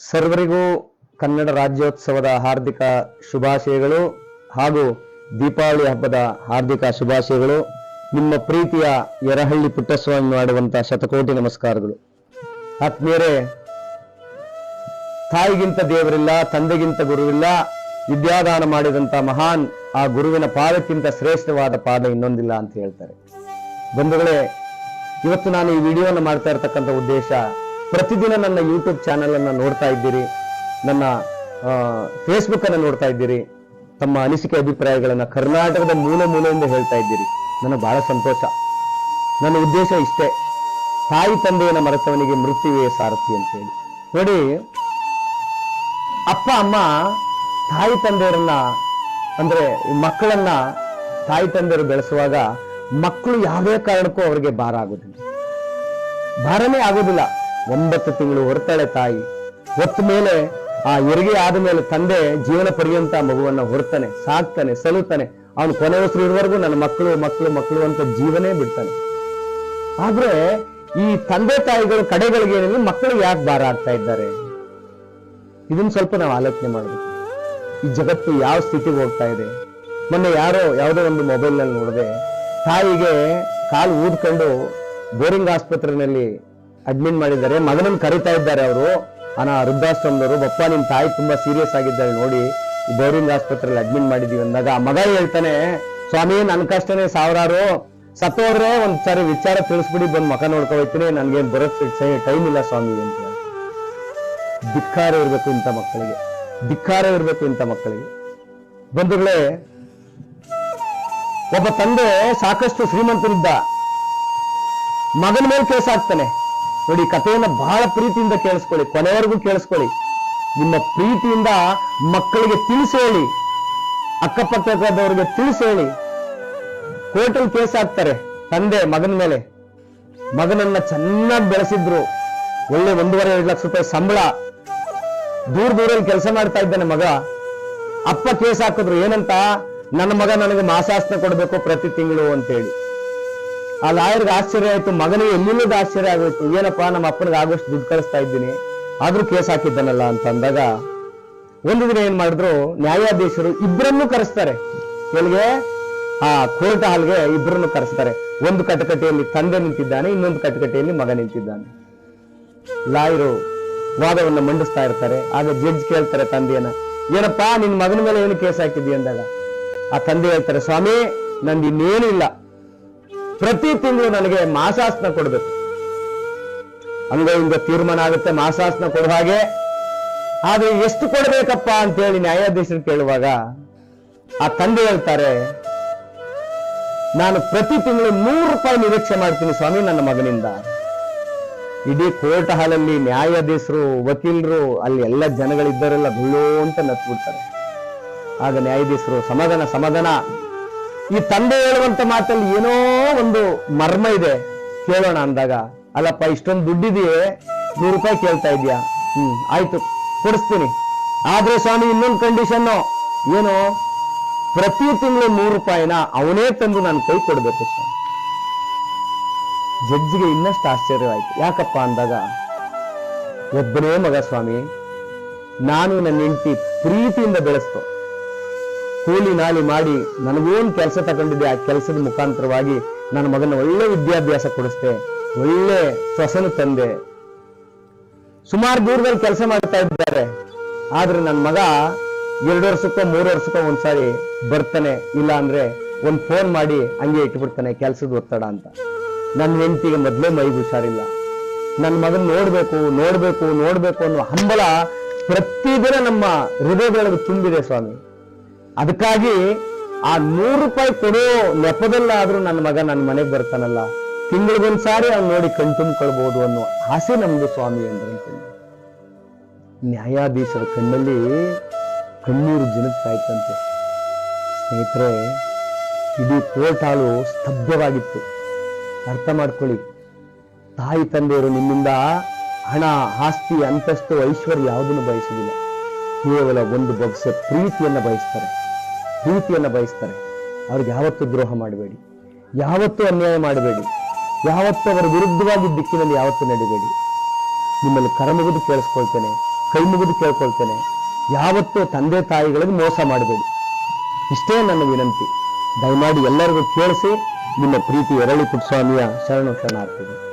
ಸರ್ವರಿಗೂ ಕನ್ನಡ ರಾಜ್ಯೋತ್ಸವದ ಹಾರ್ದಿಕ ಶುಭಾಶಯಗಳು ಹಾಗೂ ದೀಪಾವಳಿ ಹಬ್ಬದ ಹಾರ್ದಿಕ ಶುಭಾಶಯಗಳು. ನಿಮ್ಮ ಪ್ರೀತಿಯ ಯರಹಳ್ಳಿ ಪುಟ್ಟಸ್ವಾಮಿ ಮಾಡುವಂತ ಶತಕೋಟಿ ನಮಸ್ಕಾರಗಳು. ಆತ್ಮೀಯರೇ, ತಾಯಿಗಿಂತ ದೇವರಿಲ್ಲ, ತಂದೆಗಿಂತ ಗುರುವಿಲ್ಲ, ವಿದ್ಯಾದಾನ ಮಾಡಿದಂತ ಮಹಾನ್ ಆ ಗುರುವಿನ ಪಾದಕ್ಕಿಂತ ಶ್ರೇಷ್ಠವಾದ ಪಾದ ಇನ್ನೊಂದಿಲ್ಲ ಅಂತ ಹೇಳ್ತಾರೆ. ಬಂಧುಗಳೇ, ಇವತ್ತು ನಾನು ಈ ವಿಡಿಯೋನ ಮಾಡ್ತಾ ಇರತಕ್ಕಂಥ ಉದ್ದೇಶ ಪ್ರತಿದಿನ ನನ್ನ ಯೂಟ್ಯೂಬ್ ಚಾನೆಲ್ ಅನ್ನ ನೋಡ್ತಾ ಇದ್ದೀರಿ. ನನ್ನ ಫೇಸ್ಬುಕ್ ಅನ್ನ ನೋಡ್ತಾ ಇದ್ದೀರಿ. ತಮ್ಮ ಅನಿಸಿಕೆ ಅಭಿಪ್ರಾಯಗಳನ್ನ ಕರ್ನಾಟಕದ ಮೂಲೆ ಮೂಲೆಯಿಂದ ಹೇಳ್ತಾ ಇದ್ದೀರಿ. ನನಗೆ ಬಹಳ ಸಂತೋಷ. ನನ್ನ ಉದ್ದೇಶ ಇಷ್ಟೇ. ತಾಯಿ ತಂದೆಯನ್ನ ಮರೆತವನಿಗೆ ಮೃತ್ಯುವೇ ಸಾರಥಿ ಅಂತೇಳಿ ನೋಡಿ, ಅಪ್ಪ, ಅಮ್ಮ ತಾಯಿ ತಂದೆಯರನ್ನ, ಅಂದ್ರೆ ಮಕ್ಕಳನ್ನ ತಾಯಿ ತಂದೆಯರು ಬೆಳೆಸುವಾಗ ಮಕ್ಕಳು ಯಾವುದೇ ಕಾರಣಕ್ಕೂ ಅವರಿಗೆ ಭಾರ ಆಗೋದಿಲ್ಲ. ಭಾರನೇ ಆಗುದಿಲ್ಲ. ಒಂಬತ್ತು ತಿಂಗಳು ಹೊರತಾಳೆ ತಾಯಿ. ಹೊತ್ತ ಮೇಲೆ ಆ ಹೆರಿಗೆ ಆದ ಮೇಲೆ ತಂದೆ ಜೀವನ ಪರ್ಯಂತ ಮಗುವನ್ನ ಹೊರ್ತಾನೆ, ಸಾಕ್ತಾನೆ ಸಲುತ್ತಾನೆ ಅವನು ಕೊನೆ ಉಸಿರು ಇರುವವರೆಗೂ ನನ್ನ ಮಕ್ಕಳು ಮಕ್ಕಳು ಮಕ್ಕಳು ಅಂತ ಜೀವನೇ ಬಿಡ್ತಾನೆ. ಆದ್ರೆ ಈ ತಂದೆ ತಾಯಿಗಳು ಕಡೆಗಳಿಗೆ ಏನಿಲ್ಲ ಮಕ್ಕಳಿಗೆ ಯಾಕೆ ಭಾರ ಆಗ್ತಾ ಇದ್ದಾರೆ? ಇದನ್ನ ಸ್ವಲ್ಪ ನಾವು ಆಲೋಚನೆ ಮಾಡಬೇಕು. ಈ ಜಗತ್ತು ಯಾವ ಸ್ಥಿತಿಗೆ ಹೋಗ್ತಾ ಇದೆ? ಮೊನ್ನೆ ಯಾರೋ ಯಾವುದೋ ಒಂದು ಮೊಬೈಲ್ನಲ್ಲಿ ನೋಡಿದೆ. ತಾಯಿಗೆ ಕಾಲು ಊದ್ಕೊಂಡು ಬೋರಿಂಗ್ ಆಸ್ಪತ್ರೆಯಲ್ಲಿ ಅಡ್ಮಿಟ್ ಮಾಡಿದ್ದಾರೆ. ಮಗನನ್ನು ಕರಿತಾ ಇದ್ದಾರೆ ಅವರು. ಅನಾ ವೃದ್ಧಾಶ್ರಮದವರು, ಬಪ್ಪ ನಿಮ್ಮ ತಾಯಿ ತುಂಬಾ ಸೀರಿಯಸ್ ಆಗಿದ್ದಾಳೆ ನೋಡಿ. ಬೋರಿಂಗ್ ಆಸ್ಪತ್ರೆಯಲ್ಲಿ ಅಡ್ಮಿಟ್ ಮಾಡಿದೀವಿ ಅಂದಾಗ ಆ ಮಗ ಹೇಳ್ತಾನೆ, ಸ್ವಾಮಿ ನನ್ನ ಕಷ್ಟನೇ ಸಾವಿರಾರು. ಸತ್ತೋದ್ರೆ ಒಂದ್ ಸಾರಿ ವಿಚಾರ ತಿಳಿಸ್ಬಿಡಿ, ಬಂದು ಮಕ ನೋಡ್ಕೊ ಹೋಗ್ತೀನಿ. ನನ್ಗೇನ್ ಬರೋಕ್ ಟೈಮ್ ಇಲ್ಲ ಸ್ವಾಮಿ ಅಂತ. ಧಿಕ್ಕಾರ ಇರಬೇಕು ಇಂಥ ಮಕ್ಕಳಿಗೆ. ಧಿಕ್ಕಾರ ಇರಬೇಕು ಇಂಥ ಮಕ್ಕಳಿಗೆ. ಬಂಧುಗಳೇ, ಒಬ್ಬ ತಂದೆ ಸಾಕಷ್ಟು ಶ್ರೀಮಂತರಿದ್ದ. ಮಗನ ಮೇಲೆ ಕೇಸ್ ಹಾಕ್ತಾನೆ. ನೋಡಿ ಕಥೆಯನ್ನ ಬಹಳ ಪ್ರೀತಿಯಿಂದ ಕೇಳಿಸ್ಕೊಳ್ಳಿ, ಕೊನೆವರೆಗೂ ಕೇಳಿಸ್ಕೊಳ್ಳಿ. ನಿಮ್ಮ ಪ್ರೀತಿಯಿಂದ ಮಕ್ಕಳಿಗೆ ತಿಳಿಸೇಳಿ ಹೇಳಿ, ಅಕ್ಕಪಕ್ಕದವರಿಗೆ ತಿಳಿಸೇಳಿ ಹೇಳಿ. ಕೋರ್ಟಲ್ಲಿ ಕೇಸ್ ಹಾಕ್ತಾರೆ, ತಂದೆ, ಮಗನ ಮೇಲೆ. ಮಗನನ್ನ ಚೆನ್ನಾಗಿ ಬೆಳೆಸಿದ್ರು, ಒಳ್ಳೆ ಒಂದೂವರೆ, ಎರಡು ಲಕ್ಷ ರೂಪಾಯಿ ಸಂಬಳ. ದೂರ ದೂರಲ್ಲಿ ಕೆಲಸ ಮಾಡ್ತಾ ಇದ್ದಾನೆ ಮಗ. ಅಪ್ಪ ಕೇಸ್ ಹಾಕಿದ್ರು, ಏನಂತ? ನನ್ನ ಮಗ ನನಗೆ ಮಾಸಾಸನ ಕೊಡಬೇಕು ಪ್ರತಿ ತಿಂಗಳು ಅಂತೇಳಿ. ಆ ಲಾಯರ್ಗೆ ಆಶ್ಚರ್ಯ ಆಯ್ತು, ಮಗನಿಗೆ ಎಲ್ಲಿಲ್ಲದ ಆಶ್ಚರ್ಯ ಆಗೋಯ್ತು. ಏನಪ್ಪಾ, ನಮ್ಮ ಅಪ್ಪನಿಗೆ ಆಗೋಷ್ಟು ದುಡ್ಡು ಕಳಿಸ್ತಾ ಇದ್ದೀನಿ. ಆದ್ರೂ ಕೇಸ್ ಹಾಕಿದ್ದಾನಲ್ಲ ಅಂತ ಅಂದಾಗ, ಒಂದು ದಿನ ಏನ್ ಮಾಡಿದ್ರು, ನ್ಯಾಯಾಧೀಶರು ಇಬ್ಬರನ್ನು ಕರೆಸ್ತಾರೆ. ಎಲ್ಲಿಗೆ? ಆ ಕೋರ್ಟ್ ಹಾಲ್ಗೆ ಇಬ್ಬರನ್ನು ಕರೆಸ್ತಾರೆ. ಒಂದು ಕಟಕಟೆಯಲ್ಲಿ ತಂದೆ ನಿಂತಿದ್ದಾನೆ, ಇನ್ನೊಂದು ಕಟಕಟೆಯಲ್ಲಿ ಮಗ ನಿಂತಿದ್ದಾನೆ. ಲಾಯರು ವಾದವನ್ನು ಮಂಡಿಸ್ತಾ ಇರ್ತಾರೆ. ಆಗ ಜಡ್ಜ್ ಕೇಳ್ತಾರೆ ತಂದೆಯನ್ನ, ಏನಪ್ಪಾ, ನಿನ್ ಮಗನ ಮೇಲೆ ಏನು ಕೇಸ್ ಹಾಕಿದ್ದಿ ಅಂದಾಗ? ಆ ತಂದೆ ಹೇಳ್ತಾರೆ, ಸ್ವಾಮಿ, ನಂದು ಇನ್ನೇನು ಇಲ್ಲ. ಪ್ರತಿ ತಿಂಗಳು ನನಗೆ ಮಾಸಾಸನ ಕೊಡಬೇಕು. ಹಿಂಗ ತೀರ್ಮಾನ ಆಗುತ್ತೆ, ಮಾಸಾಸನ ಕೊಡುವ ಹಾಗೆ. ಆದ್ರೆ ಎಷ್ಟು ಕೊಡ್ಬೇಕಪ್ಪ ಅಂತ ಹೇಳಿ ನ್ಯಾಯಾಧೀಶರು ಕೇಳುವಾಗ ಆ ತಂದೆ ಹೇಳ್ತಾರೆ, ನಾನು ಪ್ರತಿ ತಿಂಗಳು ನೂರು ರೂಪಾಯಿ ನಿರೀಕ್ಷೆ ಮಾಡ್ತೀನಿ ಸ್ವಾಮಿ ನನ್ನ ಮಗನಿಂದ. ಇಡೀ ಕೋರ್ಟ್ ಹಾಲಲ್ಲಿ ನ್ಯಾಯಾಧೀಶರು, ವಕೀಲರು, ಅಲ್ಲಿ ಎಲ್ಲ ಜನಗಳಿದ್ದರೆಲ್ಲ ಗುಳ್ಳೋ ಅಂತ ನತ್ಬಿಡ್ತಾರೆ. ಆಗ ನ್ಯಾಯಾಧೀಶರು, ಸಮಾಧಾನ ಸಮಾಧಾನ. ಈ ತಂದೆ ಹೇಳುವಂತ ಮಾತಲ್ಲಿ ಏನೋ ಒಂದು ಮರ್ಮ ಇದೆ. ಕೇಳೋಣ ಅಂದಾಗ, ಅಲ್ಲಪ್ಪ, ಇಷ್ಟೊಂದು ದುಡ್ಡಿದೆಯೇ? ನೂರು ರೂಪಾಯಿ ಕೇಳ್ತಾ ಇದೀಯಾ? ಹ್ಮ್, ಆಯ್ತು, ಕೊಡಿಸ್ತೀನಿ. ಆದ್ರೆ ಸ್ವಾಮಿ, ಇನ್ನೊಂದು ಕಂಡೀಷನ್ನು ಏನು? ಪ್ರತಿ ತಿಂಗಳು ನೂರು ರೂಪಾಯಿನ ಅವನೇ ತಂದು ನನ್ನ ಕೈ ಕೊಡ್ಬೇಕು ಸ್ವಾಮಿ. ಜಡ್ಜ್ಗೆ ಇನ್ನಷ್ಟು ಆಶ್ಚರ್ಯವಾಯ್ತು. ಯಾಕಪ್ಪ ಅಂದಾಗ, ಒಬ್ಬನೇ ಮಗ ಸ್ವಾಮಿ, ನಾನು ನನ್ನ ಹೆಂಡತಿ ಪ್ರೀತಿಯಿಂದ ಬೆಳೆಸ್ತು. ಕೂಲಿ ನಾಲಿ ಮಾಡಿ ನನಗೇನು ಕೆಲಸ ತಗೊಂಡಿದೆ ಆ ಕೆಲಸದ ಮುಖಾಂತರವಾಗಿ ನನ್ನ ಮಗನ ಒಳ್ಳೆ ವಿದ್ಯಾಭ್ಯಾಸ ಕೊಡಿಸ್ದೆ, ಒಳ್ಳೆ ಸೊಸನು ತಂದೆ. ಸುಮಾರು ದೂರದಲ್ಲಿ ಕೆಲಸ ಮಾಡ್ತಾ ಇದ್ದಾರೆ. ಆದ್ರೆ ನನ್ನ ಮಗ ಎರಡು ವರ್ಷಕ್ಕೋ, ಮೂರು ವರ್ಷಕ್ಕೋ ಒಂದ್ಸಾರಿ ಬರ್ತಾನೆ, ಇಲ್ಲ ಅಂದ್ರೆ ಒಂದ್ ಫೋನ್ ಮಾಡಿ ಹಂಗೆ ಇಟ್ಬಿಡ್ತಾನೆ ಕೆಲಸದ ಒತ್ತಡ ಅಂತ. ನನ್ನ ಹೆಂಡತಿಗೆ ಮೊದಲೇ ಮೈಗೆ ಹುಷಾರಿಲ್ಲ. ನನ್ನ ಮಗನ್ ನೋಡ್ಬೇಕು ನೋಡ್ಬೇಕು ನೋಡ್ಬೇಕು ಅನ್ನೋ ಹಂಬಲ ಪ್ರತಿದಿನ ನಮ್ಮ ಹೃದಯದೊಳಗೆ ತುಂಬಿದೆ ಸ್ವಾಮಿ. ಅದಕ್ಕಾಗಿ ಆ ನೂರು ರೂಪಾಯಿ ಕೊಡೋ ನೆಪದಲ್ಲಾದ್ರೂ ನನ್ನ ಮಗ ನನ್ನ ಮನೆಗೆ ಬರ್ತಾನಲ್ಲ. ತಿಂಗಳಿಗೊಂದ್ಸಾರಿ ಅವ್ನು ನೋಡಿ ಕಣ್ ತುಂಬಿಕೊಳ್ಬಹುದು ಅನ್ನೋ ಆಸೆ ನಮ್ದು ಸ್ವಾಮಿ ಅಂದ್ರಂತೀನಿ ನ್ಯಾಯಾಧೀಶರ ಕಣ್ಣಲ್ಲಿ ಕಣ್ಣೀರು ಜನಕ್ಕಾಯ್ತಂತೆ ಸ್ನೇಹಿತರೆ, ಇಡೀ ಕೋರ್ಟ್ ಹಾಲು ಸ್ತಬ್ಧವಾಗಿತ್ತು. ಅರ್ಥ ಮಾಡ್ಕೊಳ್ಳಿ. ತಾಯಿ ತಂದೆಯರು ನಿಮ್ಮಿಂದ ಹಣ, ಆಸ್ತಿ, ಅಂತಸ್ತು, ಐಶ್ವರ್ಯ ಯಾವುದನ್ನು ಬಯಸುವುದಿಲ್ಲ. ಕೇವಲ ಒಂದು ಬಗ್ಸ ಪ್ರೀತಿಯನ್ನ ಬಯಸ್ತಾರೆ. ಪ್ರೀತಿಯನ್ನ ಬಯಸ್ತಾರೆ. ಅವ್ರಿಗೆ ಯಾವತ್ತೂ ದ್ರೋಹ ಮಾಡಬೇಡಿ. ಯಾವತ್ತೂ ಅನ್ಯಾಯ ಮಾಡಬೇಡಿ. ಯಾವತ್ತೂ ಅವರ ವಿರುದ್ಧವಾಗಿ ದಿಕ್ಕಿನಲ್ಲಿ ಯಾವತ್ತೂ ನಡಿಬೇಡಿ. ನಿಮ್ಮಲ್ಲಿ ಕರಮುಗಿದು ಕೇಳಿಸ್ಕೊಳ್ತೇನೆ, ಕೈ ಮುಗಿದು ಕೇಳ್ಕೊಳ್ತೇನೆ. ಯಾವತ್ತೂ ತಂದೆ ತಾಯಿಗಳಿಗೆ ಮೋಸ ಮಾಡಬೇಡಿ. ಇಷ್ಟೇ ನನ್ನ ವಿನಂತಿ. ದಯಮಾಡಿ ಎಲ್ಲರಿಗೂ ಕೇಳಿಸಿ, ನಿಮ್ಮ ಪ್ರೀತಿ ಎರಳಿ ಪುಟ್ಟಸ್ವಾಮಿಯ ಶರಣು ಶರಣಾರ್ಥಿಗಳು